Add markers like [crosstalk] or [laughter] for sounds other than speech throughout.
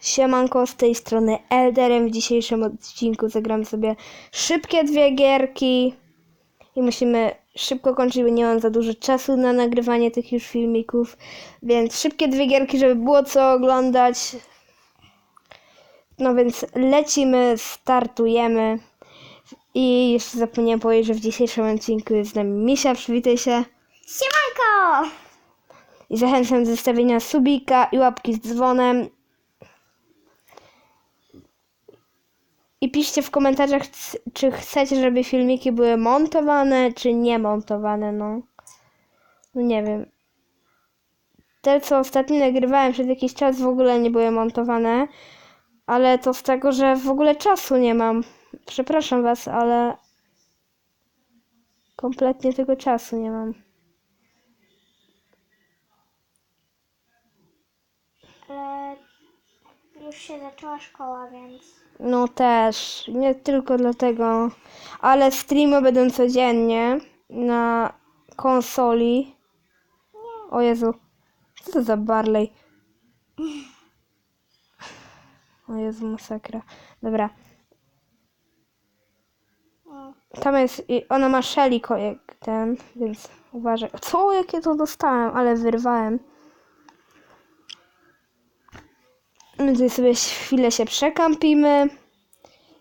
Siemanko, z tej strony Elderem. W dzisiejszym odcinku zagramy sobie szybkie dwie gierki i musimy szybko kończyć, bo nie mam za dużo czasu na nagrywanie tych już filmików, więc szybkie dwie gierki, żeby było co oglądać. No więc lecimy, startujemy i jeszcze zapomniałem powiedzieć, że w dzisiejszym odcinku jest z nami Misia, przywitaj się. Siemanko! I zachęcam do zostawienia subika i łapki z dzwonem. I piszcie w komentarzach, czy chcecie, żeby filmiki były montowane, czy nie montowane, no. No nie wiem. Te, co ostatnio nagrywałem przez jakiś czas, w ogóle nie były montowane. Ale to z tego, że w ogóle czasu nie mam. Przepraszam was, ale kompletnie tego czasu nie mam. Ale już się zaczęła szkoła, więc No też, nie tylko dlatego, ale streamy będą codziennie na konsoli. O Jezu, co to za Barley? O Jezu, masakra. Dobra, tam jest, ona ma Shelly jak ten, więc uważaj. Co, jakie to dostałem, ale wyrwałem. My tutaj sobie chwilę się przekampimy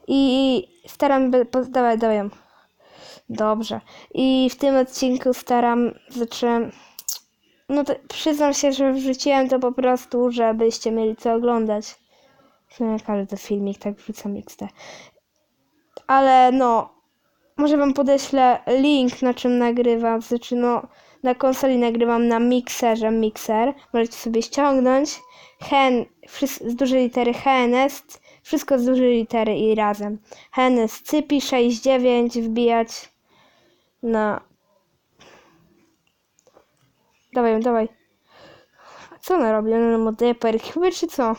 i staram, by- po- dawaj, dawaj ją. Dobrze. I w tym odcinku staram, znaczy, no to przyznam się, że wrzuciłem to po prostu, żebyście mieli co oglądać. W sumie każdy filmik tak wrzucam XD. Ale no, może wam podeślę link, na czym nagrywam. Znaczy, no, na konsoli nagrywam na mikserze, mikser. Możecie sobie ściągnąć. Hen, z dużej litery HNS, wszystko z dużej litery i razem. HNS Cypi 69 wbijać na. Dawaj, dawaj. Co ona robi? Ona nam oddaje perchyby, czy co?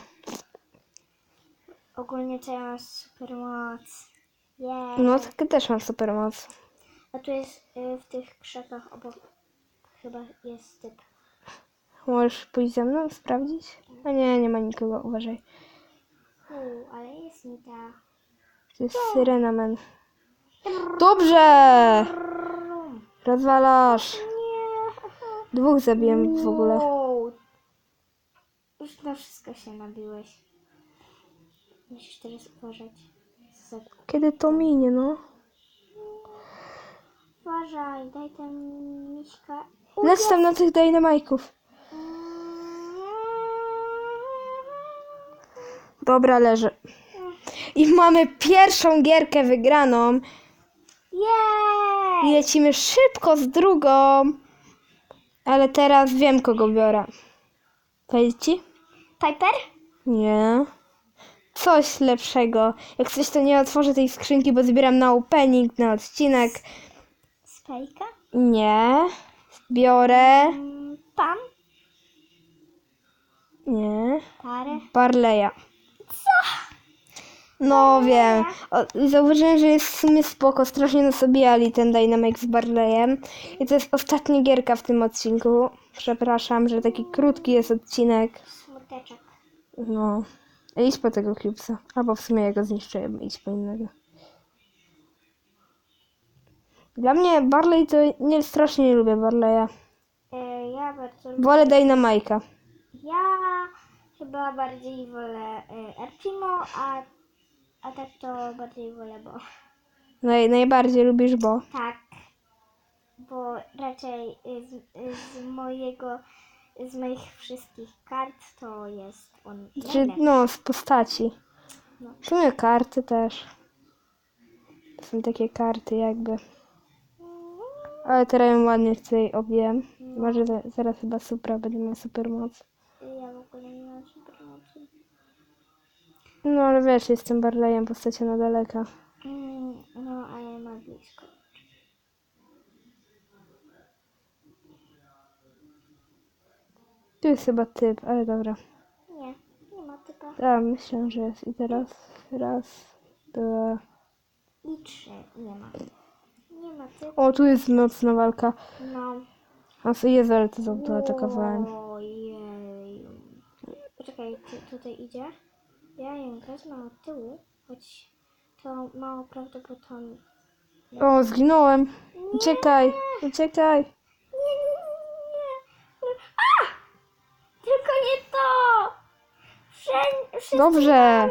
ogólnie to ja mam super moc. Yeah. No, tak też mam super moc. A tu jest y, w tych krzakach obok chyba jest typ. Możesz pójść ze mną, sprawdzić? A nie, nie ma nikogo, uważaj. Uuu, ale jest mi ta. To jest syrena, man. Dobrze! Rozwalasz. Nie. Dwóch zabiłem w ogóle. Wow. Już na wszystko się nabiłeś. Musisz teraz uważać. Kiedy to minie, no? Uważaj, daj ten miśka. Lecz tam na tych dynamajków. Dobra, leży. I mamy pierwszą gierkę wygraną. I Jej! lecimy szybko z drugą. Ale teraz wiem, kogo biorę. Powiedzieć ci? Piper? Nie. Coś lepszego. Jak coś, to nie otworzę tej skrzynki, bo zbieram na opening, na odcinek. Spajka? Nie. Biorę. Mm, Pan? Nie. Parę? Barleya. No wiem. O, zauważyłem, że jest w sumie spoko. Strasznie nas obijali ten Dynamic z Barleyem. I to jest ostatnia gierka w tym odcinku. Przepraszam, że taki krótki jest odcinek. Smuteczek. No. Idź po tego Cubesa. Albo w sumie ja go zniszczę, idź po innego. Dla mnie Barley to nie strasznie nie lubię Barleya. E, ja bardzo lubię. Wolę Dynamike'a. Ja chyba bardziej wolę e, Erpimo, a, a tak to bardziej wolę, bo Naj, najbardziej lubisz Bo. tak. Bo raczej z, z mojego, z moich wszystkich kart to jest on Czy, najlepszy. no, z postaci. No. W sumie karty też. To są takie karty jakby. Ale teraz ją ładnie tutaj objem. Może za, zaraz chyba Supra będę miał super moc. Ja w ogóle nie mam supermocy. No ale wiesz, jestem Barleyem postacią na daleka. Mm, no, ale ma blisko. Tu jest chyba typ, ale dobra. Nie, nie ma typa. Ja myślę, że jest. I teraz raz, dwa. I trzy, nie ma. Nie ma typa. O, tu jest mocna walka. No. A co Jezu, ale to zaatakowałem. Ojej. Poczekaj, ty, tutaj idzie? Ja ją wezmę od tyłu, choć to mało prawdopodobne. O, zginąłem. Uciekaj, uciekaj. Dobrze.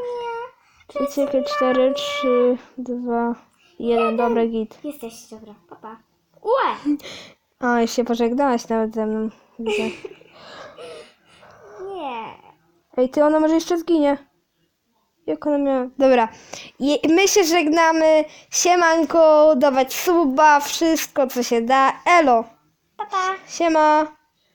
Uciekaj, 4, 3, 2, 1. Dobra, git. Jesteś dobra, papa. A, [laughs] już się pożegnałaś nawet ze mną. Widzę. [laughs] Nie. Ej, ty, ona może jeszcze zginie. Jak ona miała... Dobra. Je, my się żegnamy. Siemanko, dawać suba, wszystko co się da. Elo. Papa. Siema.